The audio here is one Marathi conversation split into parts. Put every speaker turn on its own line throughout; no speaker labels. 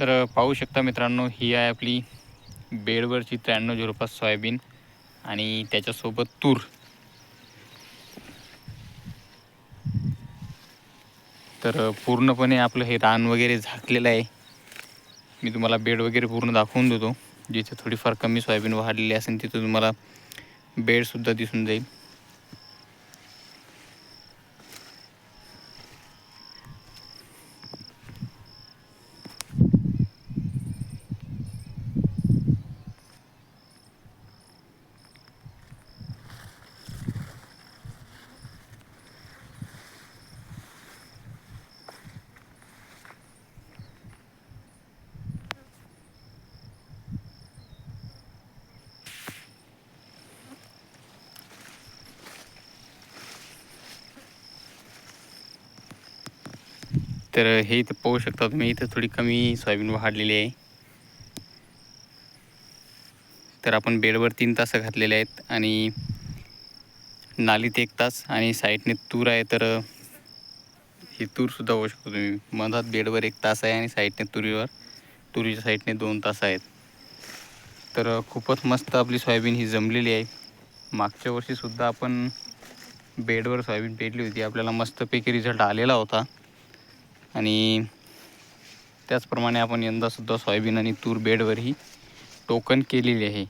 तर पाहू शकता मित्रांनो ही आहे आपली बेडवरची त्र्याण्णव झिरो पाच सोयाबीन आणि त्याच्यासोबत तूर. तर पूर्णपणे आपलं हे रान वगैरे झाकलेलं आहे. मी तुम्हाला बेड वगैरे पूर्ण दाखवून देतो. जिथे थोडीफार कमी सोयाबीन वाढलेली असेल तिथं तुम्हाला बेडसुद्धा दिसून जाईल. तर हे इथं पाहू शकता तुम्ही इथं थोडी कमी सोयाबीन वाढलेली आहे. तर आपण बेडवर तीन तास घातलेले आहेत आणि नालीत एक तास आणि साईडने तूर आहे तर ही तूरसुद्धा होऊ शकतो तुम्ही. मधात बेडवर एक तास आहे आणि साईडने तुरीवर तुरीच्या साईडने दोन तास आहेत. तर खूपच मस्त आपली सोयाबीन ही जमलेली आहे. मागच्या वर्षीसुद्धा आपण बेडवर सोयाबीन पेरली होती. आपल्याला मस्तपैकी रिझल्ट आलेला होता. आणि त्याचप्रमाणे आपण यंदासुद्धा सोयाबीन आणि तूर बेडवरही टोकन केलेली आहे.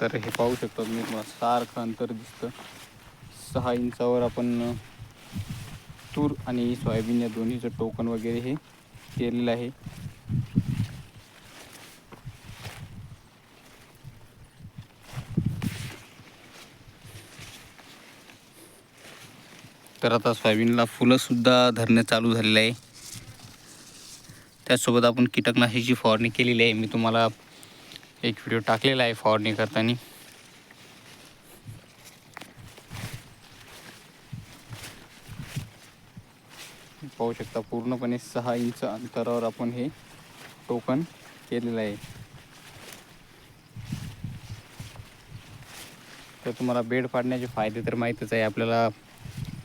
तर हे पाहू शकता तुम्ही तुम्हाला सारखं अंतर दिसतं. सहा इंचावर आपण तूर आणि सोयाबीन या दोन्हीचं टोकन वगैरे हे केलेलं आहे. तर आता सोयाबीनला फुलंसुद्धा धरणं चालू झालेलं आहे. त्याचसोबत आपण कीटकनाशकाची फवारणी केलेली आहे. मी तुम्हाला एक व्हिडिओ टाकलेला आहे फवारणी करताना. पाहू शकता पूर्णपणे सहा इंच अंतरावर आपण हे टोकन केलेलं आहे. तर तुम्हाला बेड पाडण्याचे फायदे तर माहीतच आहे. आपल्याला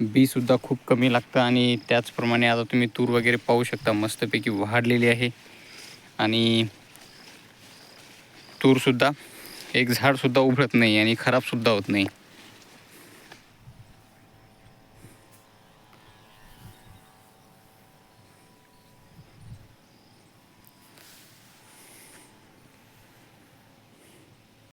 बीसुद्धा खूप कमी लागतं आणि त्याचप्रमाणे आता तुम्ही तूर वगैरे पाहू शकता मस्तपैकी वाढलेली आहे. आणि तूरसुद्धा एक झाडसुद्धा उभरत नाही आणि खराबसुद्धा होत नाही.